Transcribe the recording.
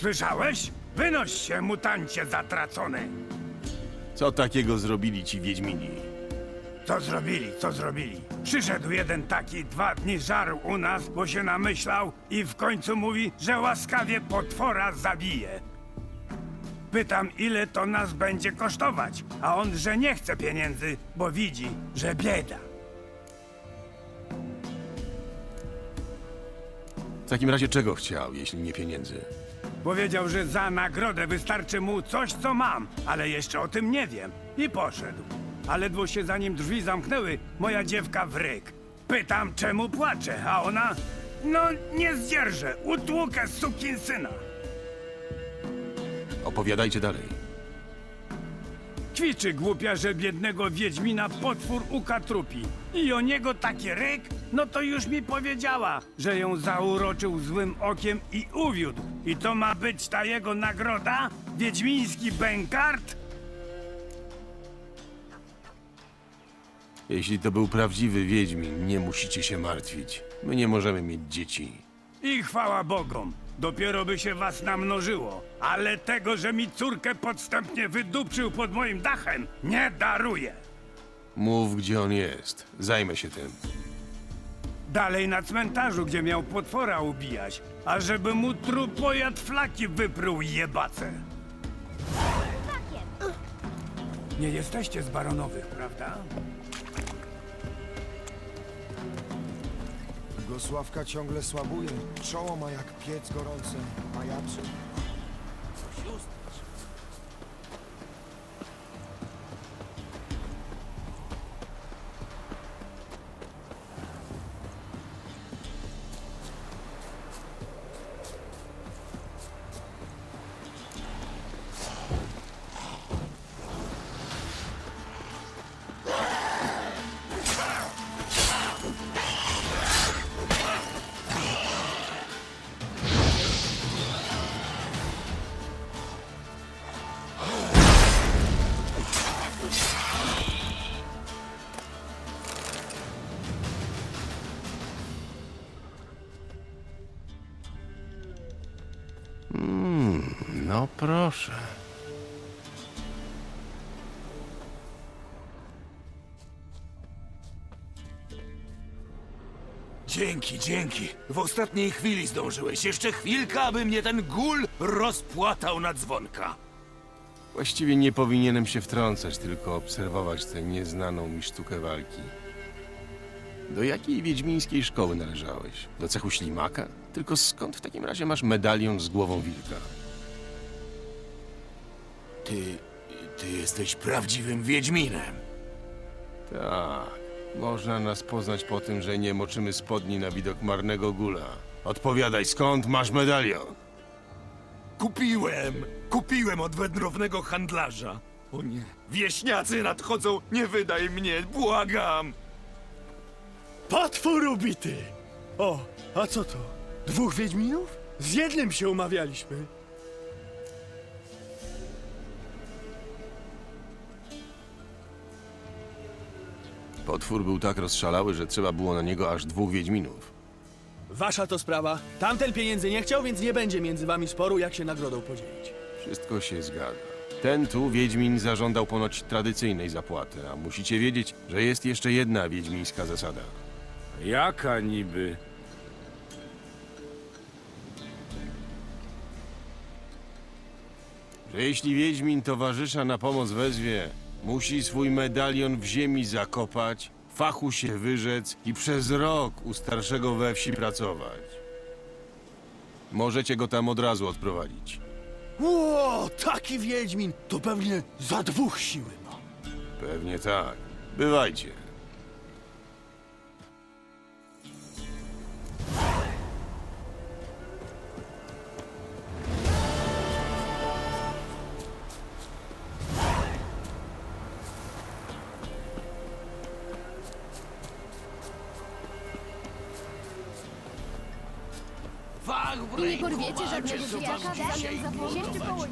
Słyszałeś? Wynoś się, mutancie zatracony! Co takiego zrobili ci Wiedźmini? Co zrobili, co zrobili? Przyszedł jeden taki, dwa dni żarł u nas, bo się namyślał i w końcu mówi, że łaskawie potwora zabije. Pytam, ile to nas będzie kosztować, a on, że nie chce pieniędzy, bo widzi, że bieda. W takim razie czego chciał, jeśli nie pieniędzy? Powiedział, że za nagrodę wystarczy mu coś, co mam, ale jeszcze o tym nie wiem. I poszedł. A ledwo się za nim drzwi zamknęły, moja dziewka w ryk. Pytam, czemu płacze, a ona... No, nie zdzierżę, utłukę syna. Opowiadajcie dalej. Kwiczy głupia, że biednego Wiedźmina potwór ukatrupi. I o niego taki ryk? No to już mi powiedziała, że ją zauroczył złym okiem i uwiódł. I to ma być ta jego nagroda? Wiedźmiński bękart? Jeśli to był prawdziwy Wiedźmin, nie musicie się martwić. My nie możemy mieć dzieci. I chwała Bogom, dopiero by się was namnożyło. Ale tego, że mi córkę podstępnie wydupczył pod moim dachem, nie daruję. Mów, gdzie on jest. Zajmę się tym. Dalej na cmentarzu, gdzie miał potwora ubijać, a żeby mu trupojad flaki wypruł jebace. Nie jesteście z baronowych, prawda? Gosławka ciągle słabuje. Czoło ma jak piec gorący, majaczy. No proszę. Dzięki, dzięki. W ostatniej chwili zdążyłeś. Jeszcze chwilka, aby mnie ten gul rozpłatał na dzwonka. Właściwie nie powinienem się wtrącać, tylko obserwować tę nieznaną mi sztukę walki. Do jakiej wiedźmińskiej szkoły należałeś? Do cechu ślimaka? Tylko skąd w takim razie masz medalion z głową wilka? Ty, ty jesteś prawdziwym Wiedźminem. Tak, można nas poznać po tym, że nie moczymy spodni na widok marnego gula. Odpowiadaj, skąd masz medalion? Kupiłem, kupiłem od wędrownego handlarza. O nie, wieśniacy nadchodzą, nie wydaj mnie, błagam. Potwór ubity! O, a co to? Dwóch Wiedźminów? Z jednym się umawialiśmy. Potwór był tak rozszalały, że trzeba było na niego aż dwóch wiedźminów. Wasza to sprawa. Tamten pieniędzy nie chciał, więc nie będzie między wami sporu, jak się nagrodą podzielić. Wszystko się zgadza. Ten tu Wiedźmin zażądał ponoć tradycyjnej zapłaty, a musicie wiedzieć, że jest jeszcze jedna wiedźmińska zasada. Jaka niby? Że jeśli Wiedźmin towarzysza na pomoc wezwie, musi swój medalion w ziemi zakopać, fachu się wyrzec i przez rok u starszego we wsi pracować. Możecie go tam od razu odprowadzić. Ło, taki Wiedźmin! To pewnie za dwóch siły ma. Pewnie tak. Bywajcie. Nie porwiecie żadnego zwierzaka w zamian za pomoc?